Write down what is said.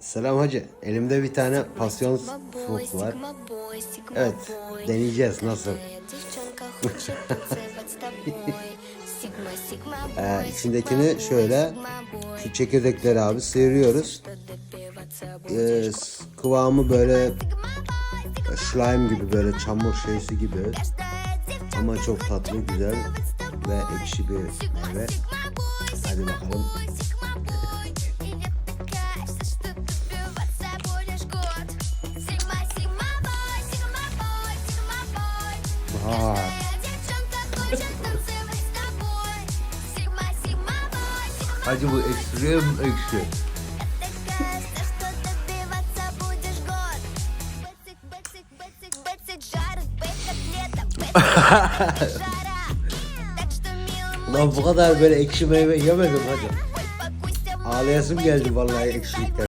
Selam hacı. Elimde bir tane pasyon fruit var. Evet, deneyeceğiz nasıl. Ee, içindekini şöyle şu çekirdekleri abi sıyırıyoruz. Ee, kıvamı böyle slime gibi böyle çamur şeysi gibi. Ama çok tatlı, güzel ve ekşi bir meyve. Hadi bakalım. Vay. Hacı bu ekstrem ekşi. Lan bu kadar böyle ekşi meyve yemedim hacı. Ağlayasım geldi vallahi ekşilikten.